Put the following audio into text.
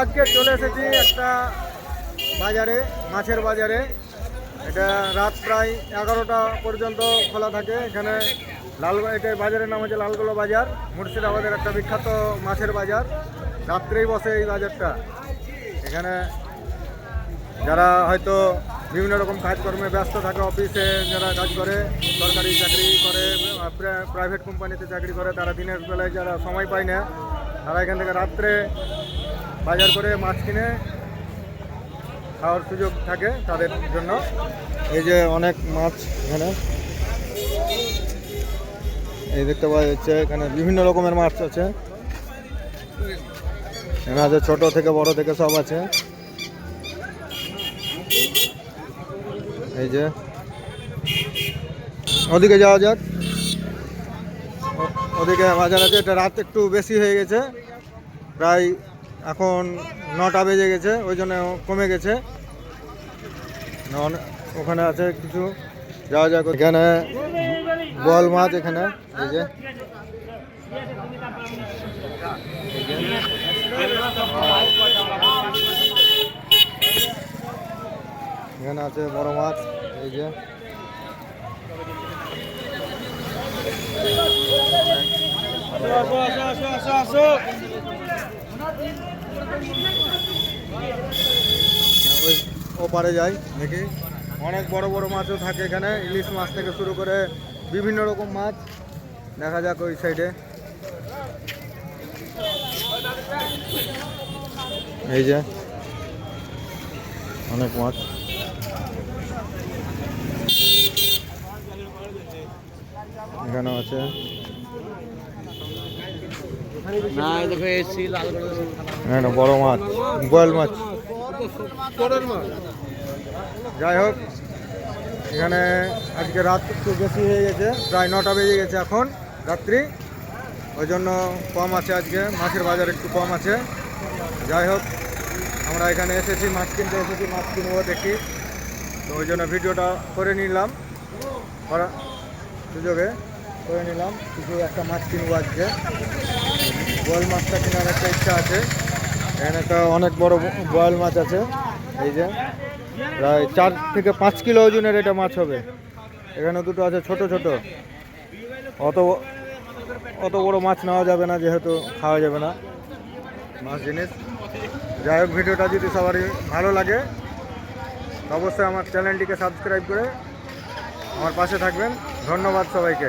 আজকে চলে এসেছি একটা বাজারে, মাছের বাজারে। এটা রাত প্রায় এগারোটা পর্যন্ত খোলা থাকে। এখানে লাল এটা বাজারের নাম হচ্ছে লালগোলা বাজার। মুর্শিদাবাদের একটা বিখ্যাত মাছের বাজার। রাত্রেই বসে এই বাজারটা। এখানে যারা হয়তো বিভিন্ন রকম কাজকর্মে ব্যস্ত থাকে অফিসে যারা কাজ করে, সরকারি চাকরি করে প্রাইভেট কোম্পানিতে চাকরি করে, তারা দিনের বেলায় যারা সময় পায় না, তারা এখান থেকে রাত্রে বাজার করে মাছ কিনে খাওয়ার সুযোগ থাকে তাদের জন্য। এই যে অনেক মাছ এখানে। এই দেখতে পাওয়া যাচ্ছে, এখানে বিভিন্ন রকমের মাছ আছে। এখানে আছে ছোট থেকে বড় থেকে সব আছে। এই যে। ওদিকে যাওয়া যাক। ওদিকে বাজার আছে, এটা রাত একটু বেশি হয়ে গেছে। প্রায় এখন নটা বেজে গেছে, ওই জন্য কমে গেছে। ওখানে আছে কিছু। যাওয়া যাক, এখানে বল মাছ এখানে, এই যে। এখানে আছে বড় মাছ, এই যে। ওপারে যাই দেখি। অনেক বড় বড় মাছও থাকে এখানে। ইলিশ মাছ থেকে শুরু করে বিভিন্ন রকম মাছ। দেখা যাক ওই সাইডে এই যে। অনেক মাছ। এখানেও আছে। না বড় মাছ গোয়াল মাছ। যাই হোক এখানে আজকে রাত একটু বেশি হয়ে গেছে প্রায় নটা বেজে গেছে এখন রাত্রি। ওই জন্য কম আছে আজকে মাছের বাজার একটু কম আছে। যাই হোক আমরা এখানে এসেছি মাছ কিনতে এসেছি মাছ কিনবো দেখি। তো ওই জন্য ভিডিওটা করে নিলাম। করা সুযোগে করে নিলাম। কিছু একটা মাছ কিনবো আজকে। বোয়াল মাছটা কেনার একটা ইচ্ছা আছে। এখানে একটা অনেক বড় বোয়াল মাছ আছে। এই যে, প্রায় চার থেকে পাঁচ কিলো ওজনের এটা মাছ হবে। এখানে দুটো আছে ছোট ছোট। অত অত বড় মাছ নেওয়া যাবে না, যেহেতু খাওয়া যাবে না। মাছ জিনিস। যাই হোক, ভিডিওটা যদি সবারই ভালো লাগে, অবশ্যই আমার চ্যানেলটিকে সাবস্ক্রাইব করে আমার পাশে থাকবেন। ধন্যবাদ সবাইকে।